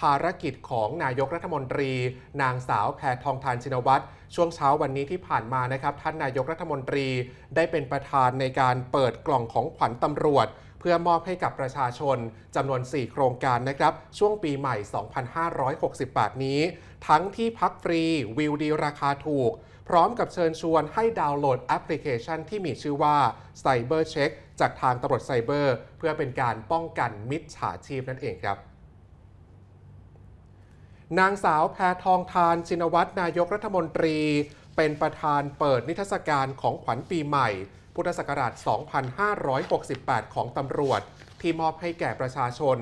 ภารกิจของนายกรัฐมนตรี นางสาวแพทองทานชินวัตรช่วงเช้าวันนี้ที่ผ่านมานะครับ ท่านนายกรัฐมนตรีได้เป็นประธานในการเปิดกล่องของขวัญตำรวจ เพื่อมอบให้กับประชาชนจำนวน 4 โครงการนะครับ ช่วงปีใหม่ 2568 นี้ ทั้งที่พักฟรีวิวดีราคาถูก พร้อมกับเชิญชวนให้ดาวน์โหลดแอปพลิเคชันที่มีชื่อว่า Cyber Check จากทางตำรวจไซเบอร์ เพื่อเป็นการป้องกันมิจฉาชีพนั่นเองครับ นางสาวแพทองทานชินวัตรนายกรัฐมนตรี เป็นประธานเปิดนิทรรศการของขวัญปีใหม่ พุทธศักราช 2568 ของตำรวจ ที่มอบให้แก่ประชาชน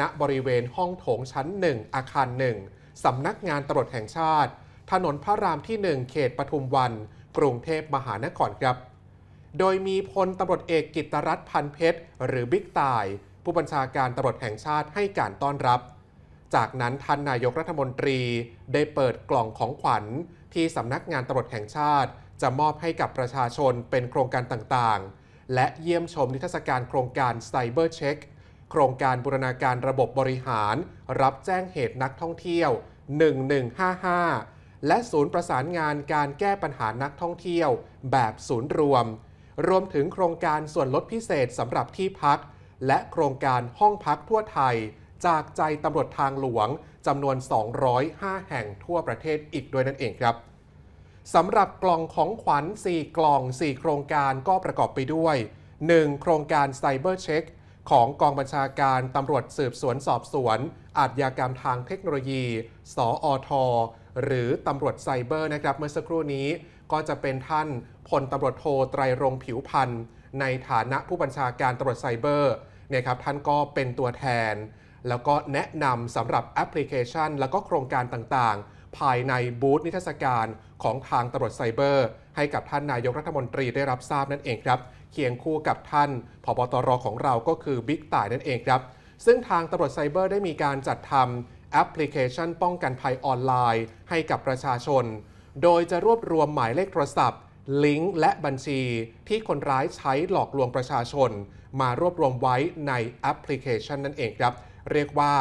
ณบริเวณห้องโถงชั้น 1 อาคาร 1 สำนักงานตำรวจแห่งชาติ ถนนพระรามที่ 1 เขตปทุมวัน กรุงเทพมหานครครับ โดยมีพลตำรวจเอกกิตรัตน์พันเพชร หรือบิ๊กต่าย ผู้บัญชาการตำรวจแห่งชาติให้การต้อนรับ จากนั้นท่านนายกรัฐมนตรีได้เปิดกล่องของขวัญที่สำนักงานตำรวจแห่งชาติ จะมอบให้กับประชาชนเป็นโครงการต่างๆ และเยี่ยมชมนิทรรศการโครงการ Cyber Check โครงการบูรณาการระบบบริหาร รับแจ้งเหตุนักท่องเที่ยว 1155 และศูนย์ประสานงานการแก้ปัญหานักท่องเที่ยว แบบศูนย์รวม รวมถึงโครงการส่วนลดพิเศษสำหรับที่พัก และโครงการห้องพักทั่วไทย จากใจตำรวจทางหลวงจำนวน 205 แห่งทั่วประเทศอีกด้วยนั่นเองครับสำหรับกล่องของขวัญ 4 กล่อง 4 โครงการก็ประกอบไปด้วย 1. โครงการ Cyber Check ของกองบัญชาการตำรวจสืบสวนสอบสวน อาชญากรรมทางเทคโนโลยี สออทหรือตำรวจไซเบอร์นะครับเมื่อสักครู่นี้ก็จะเป็นท่านพลตำรวจโทไตรรงผิวพันธ์ในฐานะผู้บัญชาการตำรวจไซเบอร์เนี่ยครับท่านก็เป็นตัวแทน แล้วก็แนะนำสำหรับแอปพลิเคชัน แล้วก็โครงการต่างๆ ภายในบูธนิทรรศการของทางตำรวจไซเบอร์ ให้กับท่านนายกรัฐมนตรีได้รับทราบนั่นเองครับ เคียงคู่กับท่านผบตรของเราก็คือบิ๊กต่ายนั่นเองครับ ซึ่งทางตำรวจไซเบอร์ได้มีการจัดทำแอปพลิเคชัน ป้องกันภัยออนไลน์ ให้กับประชาชน โดยจะรวบรวมหมายเลขโทรศัพท์ลิงก์และบัญชีที่คนร้ายใช้หลอกลวงประชาชน มารวบรวมไว้ในแอปพลิเคชันนั่นเองครับ เรียกว่า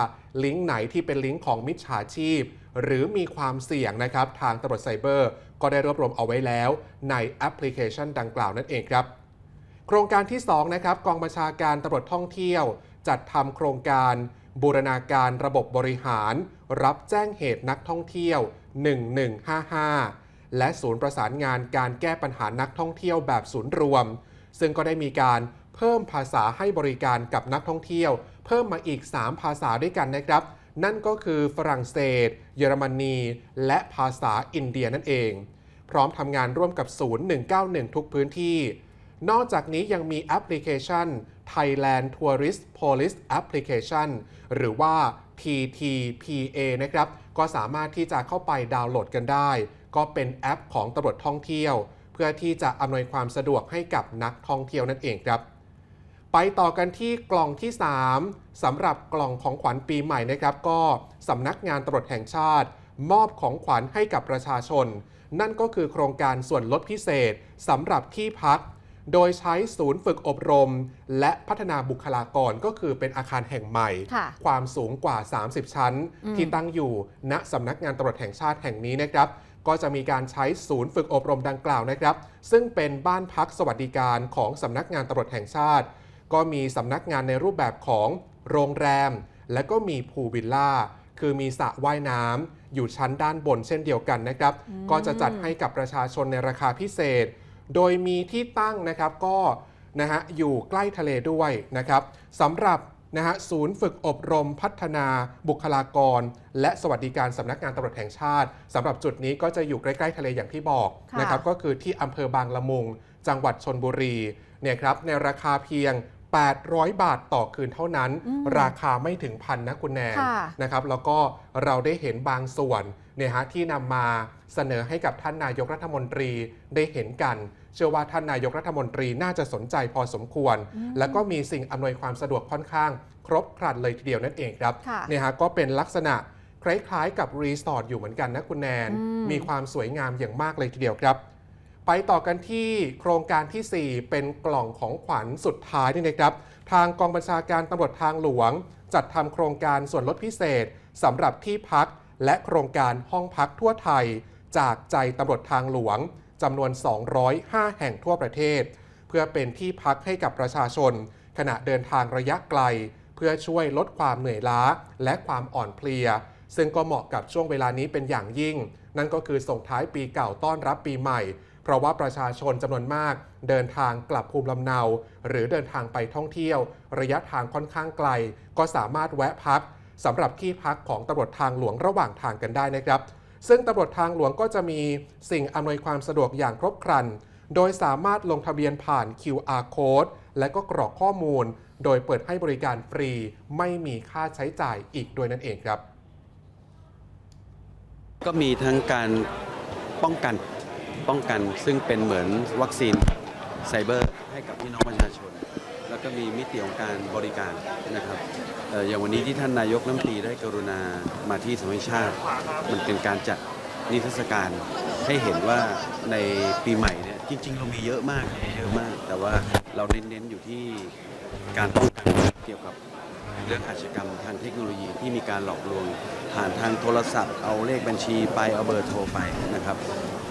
ลิงก์ไหนที่เป็นลิงก์ของมิจฉาชีพ หรือมีความเสี่ยงนะครับ ทางตำรวจไซเบอร์ ก็ได้รวบรวมเอาไว้แล้ว ในแอปพลิเคชันดังกล่าวนั่นเองครับ โครงการที่ 2 นะครับกองบัญชาการตำรวจท่องเที่ยว จัดทำโครงการบูรณาการระบบบริหาร รับแจ้งเหตุนักท่องเที่ยว 1155 และศูนย์ประสานงานการแก้ปัญหานักท่องเที่ยวแบบศูนย์รวม ซึ่งก็ได้มีการ เพิ่มภาษาให้บริการกับนักท่องเที่ยว เพิ่มมาอีก 3 ภาษาด้วยกันนะครับ นั่นก็คือฝรั่งเศส เยอรมนี และภาษาอินเดียนั่นเอง พร้อมทำงานร่วมกับศูนย์191 ทุกพื้นที่ นอกจากนี้ยังมีแอปพลิเคชัน Thailand Tourist Police Application หรือว่า TTPA นะครับ ก็สามารถที่จะเข้าไปดาวน์โหลดกันได้ ก็เป็นแอปของตำรวจท่องเที่ยว เพื่อที่จะอำนวยความสะดวกให้กับนักท่องเที่ยวนั่นเองครับ ไปต่อกันที่กล่องที่ 3สำหรับกล่องของขวัญปีใหม่นะครับ ก็สำนักงานตำรวจแห่งชาติ มอบของขวัญให้กับประชาชน นั่นก็คือโครงการส่วนลดพิเศษสำหรับที่พัก โดยใช้ศูนย์ฝึกอบรม และพัฒนาบุคลากรก็คือเป็นอาคารแห่งใหม่ค่ะความสูงกว่า 30 ชั้นอืมที่ตั้งอยู่ณสำนักงานตำรวจแห่งชาติแห่งนี้นะครับก็จะมีการใช้ศูนย์ฝึกอบรมดังกล่าวนะครับ ซึ่งเป็นบ้านพักสวัสดิการของสำนักงานตำรวจแห่งชาติ ก็มีสำนักงานในรูปแบบของโรงแรม และก็มีพูลวิลล่าคือมีสระว่ายน้ำอยู่ชั้นด้านบนเช่นเดียวกันนะครับ ก็จะจัดให้กับประชาชนในราคาพิเศษ โดยมีที่ตั้งนะครับก็นะฮะอยู่ใกล้ทะเลด้วยนะครับสำหรับนะฮะศูนย์ฝึกอบรมพัฒนาบุคลากร และสวัสดิการสำนักงานตำรวจแห่งชาติสำหรับจุดนี้ก็จะอยู่ใกล้ๆทะเลอย่างที่บอกค่ะนะครับก็คือที่อำเภอบางละมุง จังหวัดชนบุรีเนี่ยครับในราคาเพียง 800 บาทต่อคืนเท่านั้นอืมราคาไม่ถึงพันนะคุณแนนค่ะนะครับแล้วก็เราได้เห็นบางส่วนเนี่ยฮะที่นำมาเสนอให้กับท่านนายกรัฐมนตรีได้เห็นกัน เชื่อว่าท่านนายกรัฐมนตรีน่าจะสนใจพอสมควร แล้วก็มีสิ่งอำนวยความสะดวกค่อนข้าง ครบครันเลยทีเดียวนั่นเองครับค่ะเนี่ยฮะก็เป็นลักษณะคล้ายๆ กับรีสอร์ทอยู่เหมือนกันนะคุณแนนอืมมีความสวยงามอย่างมากเลยทีเดียวครับ ไปต่อกันที่โครงการทีสี่ 4 เป็นกล่องของขวัญสุดท้ายนี่นะครับ ทางกองบัญชาการตำรวจทางหลวง จัดทำโครงการส่วนลดพิเศษสำหรับที่พัก และโครงการห้องพักทั่วไทย จากใจตำรวจทางหลวงจำนวน 205 แห่งทั่วประเทศ เพื่อเป็นที่พักให้กับประชาชน ขณะเดินทางระยะไกล เพื่อช่วยลดความเหนื่อยล้าและความอ่อนเพลีย ซึ่งก็เหมาะกับช่วงเวลานี้เป็นอย่างยิ่ง นั่นก็คือส่งท้ายปีเก่าต้อนรับปีใหม่ เพราะว่าประชาชนจำนวนมากเดินทางกลับภูมิลำเนา หรือเดินทางไปท่องเที่ยว ระยะทางค่อนข้างไกล ก็สามารถแวะพักสำหรับที่พักของตำรวจทางหลวงระหว่างทางกันได้นะครับ ซึ่งตำรวจทางหลวงก็จะมีสิ่งอำนวยความสะดวกอย่างครบครัน โดยสามารถลงทะเบียนผ่าน QR code และก็กรอกข้อมูล โดยเปิดให้บริการฟรี ไม่มีค่าใช้จ่ายอีกด้วยนั่นเองครับ ก็มีทั้งการป้องกัน ป้องกัน ซึ่งเป็นเหมือนวัคซีนไซเบอร์ให้กับพี่น้องประชาชน แล้วก็มีมิติของการบริการนะครับเอ่ออย่างวันนี้ที่ท่านนายกน้ำตรีได้กรุณามาที่สมัยชาติ มันเป็นการจัดนิทรรศการให้เห็นว่าในปีใหม่เนี่ยจริง ๆ เรามีเยอะมากเยอะมาก แต่ว่าเราเน้นๆอยู่ที่การป้องกันเกี่ยวกับเรื่องอาชญากรรมทางเทคโนโลยีที่มีการหลอกลวงผ่านทางโทรศัพท์ เอาเลขบัญชีไปเอาเบอร์โทรไปนะครับ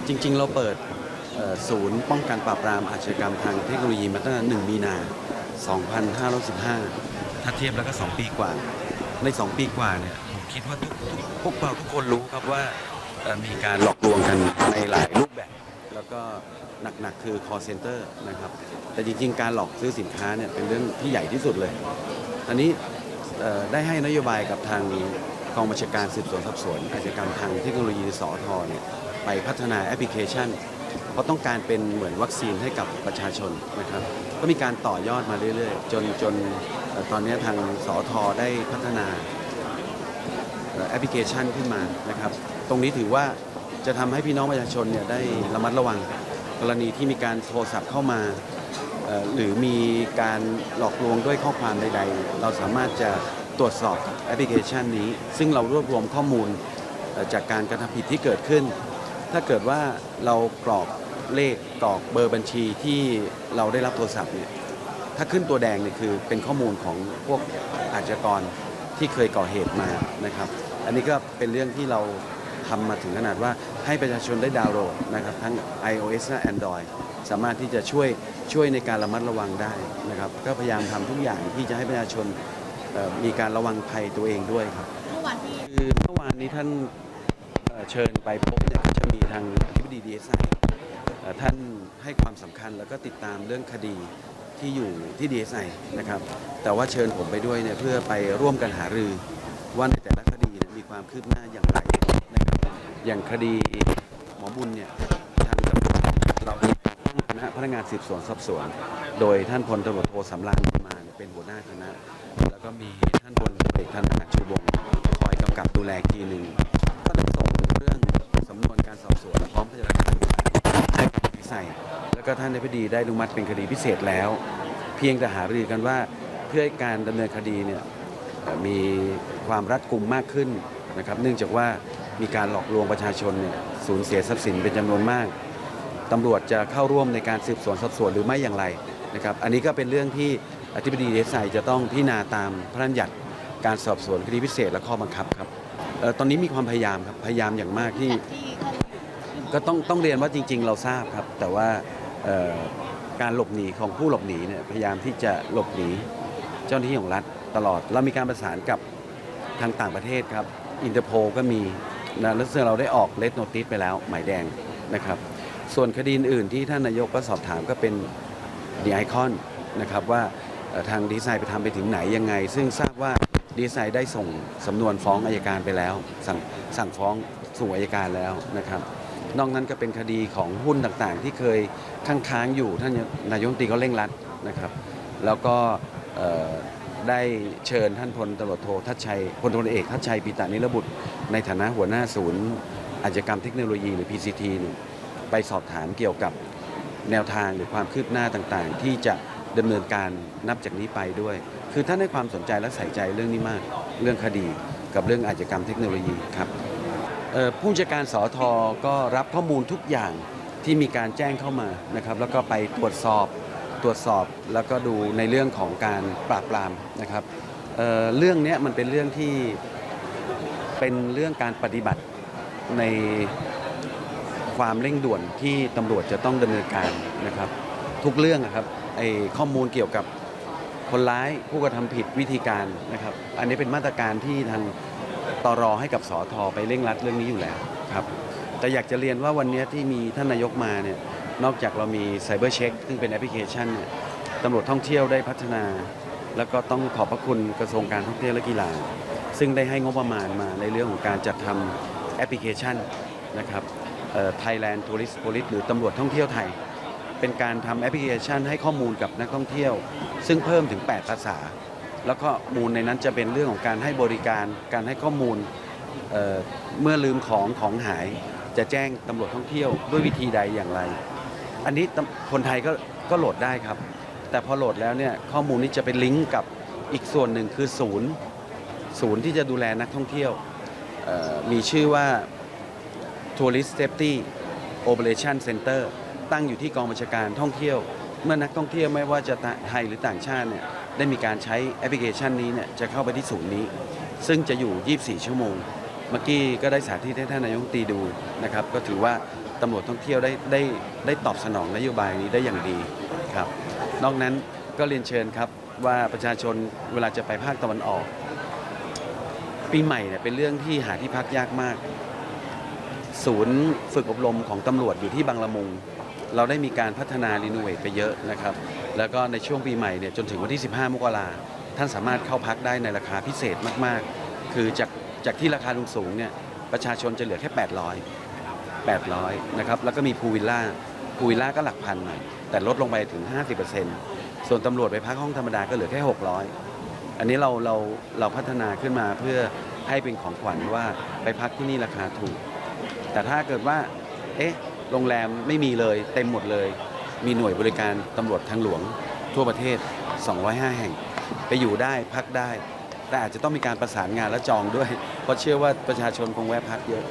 จริง ๆ เราเปิดศูนย์ป้องกันปราบปรามอาชญากรรมทางเทคโนโลยีมาตั้งแต่1มีนา 2515 ถ้าเทียบแล้วก็ 2 ปีกว่า ใน 2 ปีกว่าเนี่ยผมคิดว่าทุกพวกเราทุกคนรู้ครับว่ามีการหลอกลวงกันในหลายรูปแบบ แล้วก็หนักๆคือ call center นะครับ แต่จริง ๆ การหลอกซื้อสินค้าเนี่ยเป็นเรื่องที่ใหญ่ที่สุดเลยอันนี้ได้ให้นโยบายกับทางกองบัญชาการสืบสวนสอบสวนอาชญากรรมทางเทคโนโลยีสอทเนี่ย ไปพัฒนาแอปพลิเคชัน เพราะต้องการเป็นเหมือนวัคซีนให้กับประชาชนนะครับ ก็มีการต่อยอดมาเรื่อยๆ จนจนตอนนี้ทางสอทได้พัฒนาแอปพลิเคชันขึ้นมานะครับ ตรงนี้ถือว่าจะทำให้พี่น้องประชาชนเนี่ยได้ระมัดระวังกรณีที่มีการโทรศัพท์เข้ามา หรือมีการหลอกลวงด้วยข้อความใด ๆ เราสามารถจะตรวจสอบแอปพลิเคชันนี้ ซึ่งเรารวบรวมข้อมูลจากการกระทำผิดที่เกิดขึ้น ถ้าเกิดว่าเรากรอกเลขกรอกเบอร์บัญชีที่เราได้รับโทรศัพท์เนี่ยถ้าขึ้นตัวแดงเนี่ยคือเป็นข้อมูลของพวกอาชญากรที่เคยก่อเหตุมานะครับ อันนี้ก็เป็นเรื่องที่เราทำมาถึงขนาดว่าให้ประชาชนได้ดาวน์โหลดนะครับทั้ง iOS และ Android สามารถที่จะช่วยช่วยในการระมัดระวังได้นะครับ ก็พยายามทำทุกอย่างที่จะให้ประชาชนเอ่อมีการระวังภัยตัวเองด้วยครับเมื่อวานที่คือเมื่อวานนี้ท่าน เชิญไปพบเนี่ยก็จะมีทางอธิบดีดีเอสไอท่านให้ความสำคัญแล้วก็ติดตามเรื่องคดีที่อยู่ที่ดีเอสไอนะครับ แต่ว่าเชิญผมไปด้วยเนี่ยเพื่อไปร่วมกันหารือว่าในแต่ละคดีมีความคืบหน้าอย่างไรนะครับ อย่างคดีหมอบุญเนี่ยทางตำรวจเรามีคณะพนักงานสืบสวนสอบสวน โดยท่านพลตำรวจโทสำรานบุญมาเนี่ยเป็นหัวหน้าคณะ แล้วก็มีท่านพลเอกธนาชูวงคอยกำกับดูแลทีหนึ่ง ก็ท่านในพดีได้อนุมัติเป็นคดีพิเศษแล้ว เพียงแต่หารือกันว่าเพื่อให้การดำเนินคดีเนี่ยเอ่อมีความรัดกุมมากขึ้นนะครับ เนื่องจากว่ามีการหลอกลวงประชาชนเนี่ยสูญเสียทรัพย์สินเป็นจำนวนมากตำรวจจะเข้าร่วมในการสืบสวนสอบสวนหรือไม่อย่างไรนะครับ อันนี้ก็เป็นเรื่องที่อธิบดีเดชไซจะต้องพิจารณาตามพระราชบัญญัติการสอบสวนคดีพิเศษและข้อบังคับครับเอ่อตอนนี้มีความพยายามครับพยายามอย่างมากที่ที่ท่านก็ต้องต้องเรียนว่าจริง ๆ เราทราบครับ แต่ว่าเอ่อ การหลบหนีของผู้หลบหนีเนี่ยพยายามที่จะหลบหนีเจ้าหน้าที่ของรัฐตลอด เรามีการประสานกับทางต่างประเทศครับอินเตอร์โพก็มีนะแล้วซึ่งเราได้ออกเลดโนติสไปแล้ว หมายแดงนะครับ ส่วนคดีอื่นที่ท่านนายกก็สอบถามก็เป็นดีไอคอนนะครับว่าทางดีไซน์ไปทำไปถึงไหนยังไง ซึ่งทราบว่าดีไซน์ได้ส่งสำนวนฟ้องอายการไปแล้ว สั่งสั่งฟ้องสู่อายการแล้วนะครับ นอกนั้นก็เป็นคดีของหุ้นต่างๆ ที่เคยค้างๆอยู่ท่านนายกรัฐมนตรีก็เร่งรัดนะครับ แล้วก็ได้เชิญท่านพลตำรวจโททัชชัยพลตำรวจเอกทัชชัยปีตานิรบุตร ในฐานะหัวหน้าศูนย์อาชญากรรมเทคโนโลยีหรือ PCT ไปสอบถามเกี่ยวกับแนวทางหรือความคืบหน้าต่างๆ ที่จะดำเนินการนับจากนี้ไปด้วย คือท่านให้ความสนใจและใส่ใจเรื่องนี้มาก เรื่องคดีกับเรื่องอาชญากรรมเทคโนโลยีครับ ผู้บัญชาการสอทอก็รับข้อมูลทุกอย่างที่มีการแจ้งเข้ามานะครับ แล้วก็ไปตรวจสอบตรวจสอบแล้วก็ดูในเรื่องของการปราบปรามนะครับเเรื่องนี้มันเป็นเรื่องที่เป็นเรื่องการปฏิบัติในความเร่งด่วนที่ตำรวจจะต้องดำเนินการนะครับ ทุกเรื่องนะครับไอ้ข้อมูลเกี่ยวกับคนร้ายผู้กระทำผิดวิธีการนะครับ อันนี้เป็นมาตรการที่ทาง ตรอให้กับสอทอไปเร่งรัดเรื่องนี้อยู่แล้วครับแต่อยากจะเรียนว่าวันนี้ที่มีท่านนายกมาเนี่ยนอกจากเรามีไซเบอร์เช็คซึ่งเป็นแอปพลิเคชันเนี่ยตำรวจท่องเที่ยวได้พัฒนา แล้วก็ต้องขอบพระคุณกระทรวงการท่องเที่ยวและกีฬา ซึ่งได้ให้งบประมาณมาในเรื่องของการจัดทำแอปพลิเคชันนะครับไทยแลนด์ทัวริสต์โพลิสหรือตำรวจท่องเที่ยวไทย เป็นการทำแอปพลิเคชันให้ข้อมูลกับนักท่องเที่ยว ซึ่งเพิ่มถึง 8 ภาษา แล้วก็มูลในนั้นจะเป็นเรื่องของการให้บริการ การให้ข้อมูลเเมื่อลืมของของหาย จะแจ้งตำรวจท่องเที่ยวด้วยวิธีใดอย่างไร อันนี้คนไทยก็ก็โหลดได้ครับ แต่พอโหลดแล้วเนี่ยข้อมูลนี้จะเป็นลิงก์กับอีกส่วนหนึ่งคือศูนย์ ศูนย์ที่จะดูแลนักท่องเที่ยว มีชื่อว่า Tourist Safety Operation Center ตั้งอยู่ที่กองบัญชาการท่องเที่ยว เมื่อนักท่องเที่ยวไม่ว่าจะไทยหรือต่างชาติเนี่ย ได้มีการใช้แอปพลิเคชันนี้เนี่ยจะเข้าไปที่ศูนย์นี้ ซึ่งจะอยู่ 24 ชั่วโมง เมื่อกี้ก็ได้สาธิตให้ท่านนายกตีดูนะครับ ก็ถือว่าตำรวจท่องเที่ยวได้ได้ได้ตอบสนองนโยบายนี้ได้อย่างดีครับ นอกนั้นก็เรียนเชิญครับว่าประชาชนเวลาจะไปภาคตะวันออก ปีใหม่เนี่ยเป็นเรื่องที่หาที่พักยากมาก ศูนย์ฝึกอบรมของตำรวจอยู่ที่บางละมุง เราได้มีการพัฒนารีโนเวทไปเยอะนะครับ แล้วก็ในช่วงปีใหม่เนี่ยจนถึงวันที่ 15 มกราท่านสามารถเข้าพักได้ในราคาพิเศษมากๆ คือจากจากที่ราคาสูงเนี่ยประชาชนจะเหลือแค่ 800 800นะครับแล้วก็มีพูลวิลล่าพูลวิลล่าก็หลักพันหน่อยแต่ลดลงไปถึง 50%ส่วนตำรวจไปพักห้องธรรมดาก็เหลือแค่ 600 อันนี้เราเราเราพัฒนาขึ้นมาเพื่อให้เป็นของขวัญว่าไปพักที่นี่ราคาถูก แต่ถ้าเกิดว่าเอ๊ะโรงแรมไม่มีเลยเต็มหมดเลย มีหน่วยบริการตำรวจทางหลวง ทั่วประเทศ 205 แห่ง ไปอยู่ได้พักได้ แต่อาจจะต้องมีการประสานงานและจองด้วย เพราะเชื่อว่าประชาชนคงแวะพักเยอะ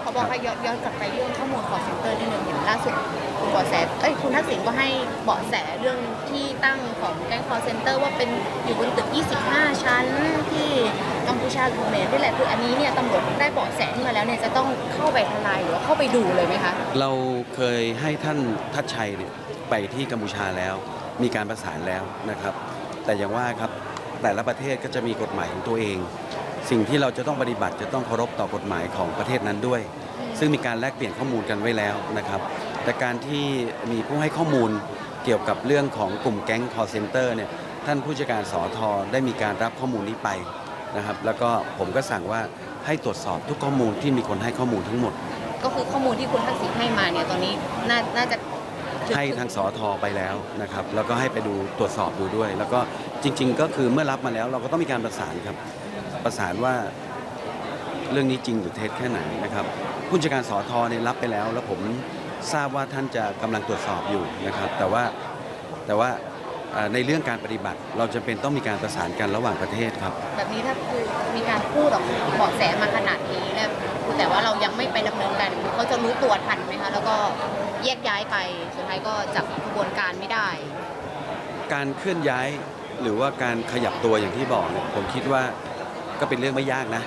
เขาบอกให้ย้อนย้อนกลับไปเรื่องข้อมูล call center นิดนึงเห็นล่าสุดคุณเบาะแสเอ้ยคุณทักษิณก็ให้เบาะแสเรื่องที่ตั้งของแก๊ง call center ว่าเป็นอยู่บนตึก 25 ชั้นที่กัมพูชาหรือเขมรนี่แหละคืออันนี้เนี่ยตำรวจได้เบาะแสที่มาแล้วเนี่ยจะต้องเข้าไปทลายหรือว่าเข้าไปดูเลยไหมคะ เราเคยให้ท่านทัชชัยเนี่ย ไปที่กัมพูชาแล้ว มีการประสานแล้วนะครับ แต่อย่างว่าครับแต่ละประเทศก็จะมีกฎหมายของตัวเอง สิ่งที่เราจะต้องปฏิบัติจะต้องเคารพต่อกฎหมายของประเทศนั้นด้วย ซึ่งมีการแลกเปลี่ยนข้อมูลกันไว้แล้วนะครับ แต่การที่มีผู้ให้ข้อมูลเกี่ยวกับเรื่องของกลุ่มแก๊ง call center เนี่ยท่านผู้จัดการสอทอได้มีการรับข้อมูลนี้ไปนะครับ แล้วก็ผมก็สั่งว่าให้ตรวจสอบทุกข้อมูลที่มีคนให้ข้อมูลทั้งหมด ก็คือข้อมูลที่คุณทักษิณให้มาเนี่ยตอนนี้น่าน่าจะ ให้ทางสอทอไปแล้วนะครับแล้วก็ให้ไปดูตรวจสอบดูด้วย แล้วก็จริง ๆ ก็คือเมื่อรับมาแล้วเราก็ต้องมีการประสานครับประสานว่าเรื่องนี้จริงหรือเท็จแค่ไหนนะครับผู้จัดการสอทอเนี่ยรับไปแล้ว แล้วผมทราบว่าท่านจะกำลังตรวจสอบอยู่นะครับ แต่ว่าแต่ว่า ในเรื่องการปฏิบัติ เราจะเป็นต้องมีการประสานกันระหว่างประเทศครับ แบบนี้ถ้าคือมีการพูดออกเบาะแสมาขนาดนี้เนี่ยแต่ว่าเรายังไม่ไปดำเนินการเขาจะรู้ตัวทันไหมคะแล้วก็แยกย้ายไปสุดท้ายก็จับกระบวนการไม่ได้ การเคลื่อนย้ายหรือว่าการขยับตัวอย่างที่บอกเนี่ยผมคิดว่าก็เป็นเรื่องไม่ยากนะ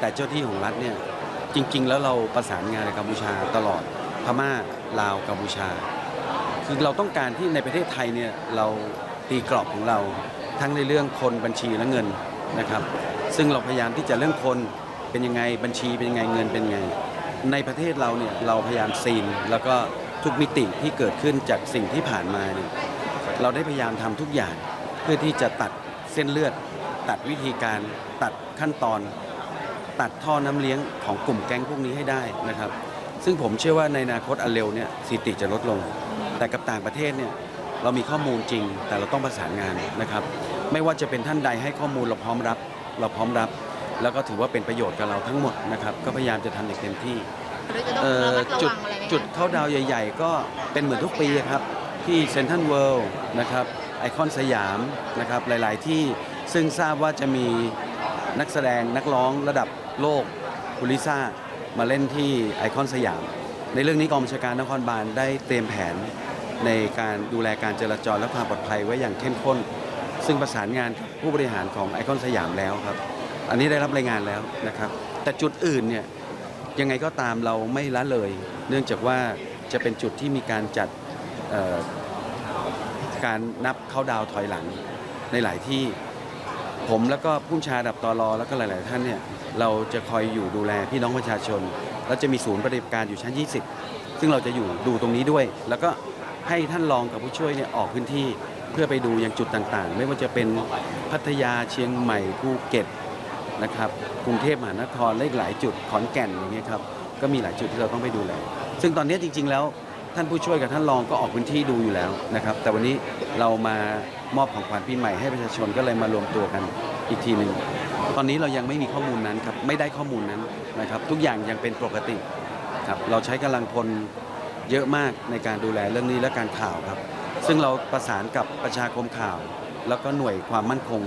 แต่เจ้าที่ของรัฐเนี่ยจริง ๆ แล้วเราประสานงานกับกัมพูชาตลอดพม่าลาวกัมพูชา คือเราต้องการที่ในประเทศไทยเนี่ยเรา ตีกรอบของเรา ทั้งในเรื่องคนบัญชีและเงินนะครับ ซึ่งเราพยายามที่จะเรื่องคนเป็นยังไงบัญชีเป็นยังไงเงินเป็นยังไง ในประเทศเราเนี่ยเราพยายามซีน แล้วก็ทุกมิติที่เกิดขึ้นจากสิ่งที่ผ่านมาเนี่ยเราได้พยายามทำทุกอย่าง เพื่อที่จะตัดเส้นเลือด ตัดวิธีการตัดขั้นตอน ตัดท่อน้ำเลี้ยงของกลุ่มแก๊งพวกนี้ให้ได้นะครับ ซึ่งผมเชื่อว่าในอนาคตอันเร็วเนี่ยสถิติจะลดลง แต่กับต่างประเทศเนี่ย เรามีข้อมูลจริง แต่เราต้องประสานงานนะครับ ไม่ว่าจะเป็นท่านใดให้ข้อมูลเราพร้อมรับ เราพร้อมรับ แล้วก็ถือว่าเป็นประโยชน์กับเราทั้งหมดนะครับ ก็พยายามจะทำอย่างเต็มที่หรือจะต้องเอ่อระมัดระจุดวังอะไรไหมคะจุดเข้าดาวใหญ่ ๆ ก็เป็นเหมือนทุกปีครับ ที่เซนทันเวิลด์นะครับไอคอนสยามนะครับหลาย ๆ ที่ซึ่งทราบว่าจะมีนักแสดงนักร้องระดับโลกคุณลิซ่ามาเล่นที่ไอคอนสยาม ในเรื่องนี้กองบัญชาการนครบาลได้เตรียมแผน ในการดูแลการจราจรและความปลอดภัยไว้อย่างเข้มข้น ซึ่งประสานงานกับผู้บริหารของไอคอนสยามแล้วครับ อันนี้ได้รับรายงานแล้วนะครับ แต่จุดอื่นเนี่ยยังไงก็ตามเราไม่ละเลย เนื่องจากว่าจะเป็นจุดที่มีการจัดการนับเข้าดาวถอยหลังในหลายที่ผมแล้วก็ผู้ชาดับตอรอแล้วก็หลาย ๆ ท่านเนี่ยเราจะคอยอยู่ดูแลพี่น้องประชาชน แล้วจะมีศูนย์ปฏิบัติการอยู่ชั้น 20 ซึ่งเราจะอยู่ดูตรงนี้ด้วย แล้วก็ ให้ท่านรองกับผู้ช่วยเนี่ยออกพื้นที่เพื่อไปดูอยังจุดต่างๆ ไม่ว่าจะเป็นพัทยาเชียงใหม่ภูเก็ตนะครับกรุงเทพมหานครและอีกหลายจุดขอนแก่นอย่างเงี้ยครับก็มีหลายจุดที่เราต้องไปดูแลซึ่งตอนนี้จริง ๆ แล้วท่านผู้ช่วยกับท่านรองก็ออกพื้นที่ดูอยู่แล้วนะครับ แต่วันนี้เรามามอบของขวัญปีใหม่ให้ประชาชนก็เลยมารวมตัวกันอีกทีหนึ่งตอนนี้เรายังไม่มีข้อมูลนั้นครับไม่ได้ข้อมูลนั้นนะครับ ทุกอย่างยังเป็นปกติครับเราใช้กำลังพล เยอะมากในการดูแลเรื่องนี้และการข่าวครับ ซึ่งเราประสานกับประชาคมข่าว แล้วก็หน่วยความมั่นคง